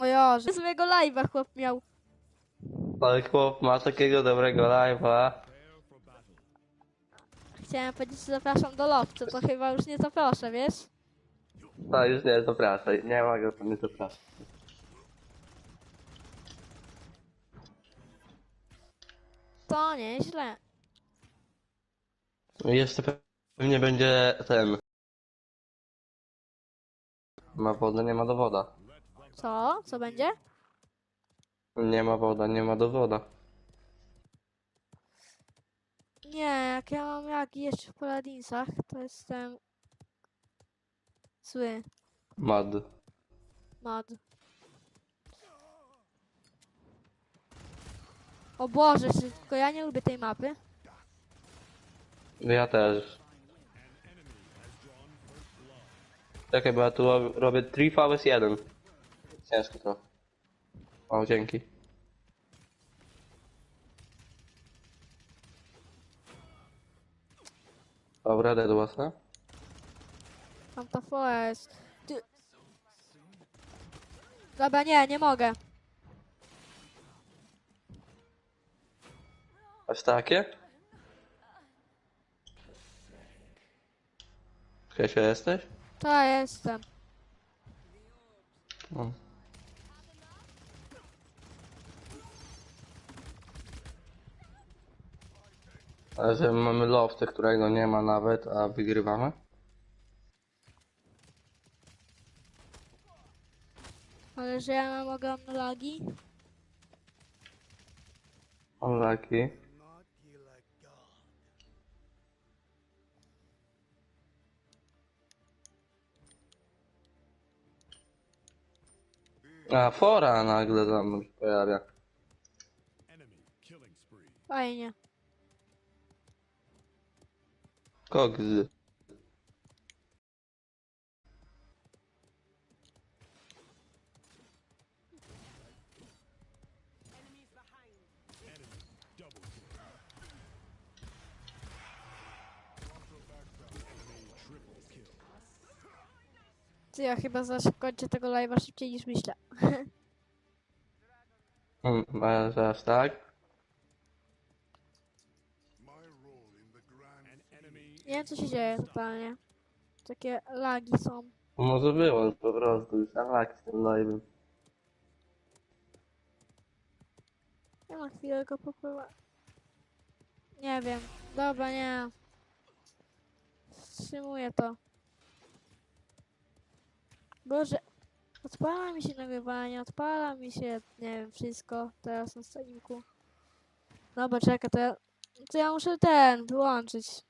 O ja, że złego live'a chłop miał. Ale chłop ma takiego dobrego live'a. Chciałem powiedzieć, że zapraszam do lobby, to chyba już nie zaproszę, wiesz? To już nie zapraszaj, nie ma go, to nie zapraszaj. To nieźle. Jeszcze pewnie będzie ten. Ma wodę, nie ma dowoda. Co? Co będzie? Nie ma woda, nie ma dowoda. Nie, jak ja mam jak jeszcze w Paladinsach, to jestem zły. Mad. Mad. O Boże, czy- tylko ja nie lubię tej mapy. Ja też. Czekaj, bo ja tu rob- robię 3 vs 1. Ciężko to. O, dzięki. Dobra, dedłasa. Tam ta fora jest. Ty... Dobra, nie, nie mogę. Aż takie? Kresia jesteś? To ja jestem. No. Ale że mamy lofty, którego nie ma nawet, a wygrywamy? Ale że ja mam ogromne lagi. Unlucky. A, fora nagle mną się pojawia. Fajnie. Kogs. Ty, ja chyba zakończę tego live'a szybciej niż myślę. A że aż tak? Nie wiem, co się dzieje totalnie. Takie lagi są. Może było po prostu, już unlucky z tym live'em. Ja na chwilę go popływa. Nie wiem. Dobra, nie. Wstrzymuję to. Boże. Odpala mi się nagrywanie, odpala mi się, nie wiem, wszystko teraz na staniku. Dobra, czekaj, to ja, to ja muszę ten wyłączyć.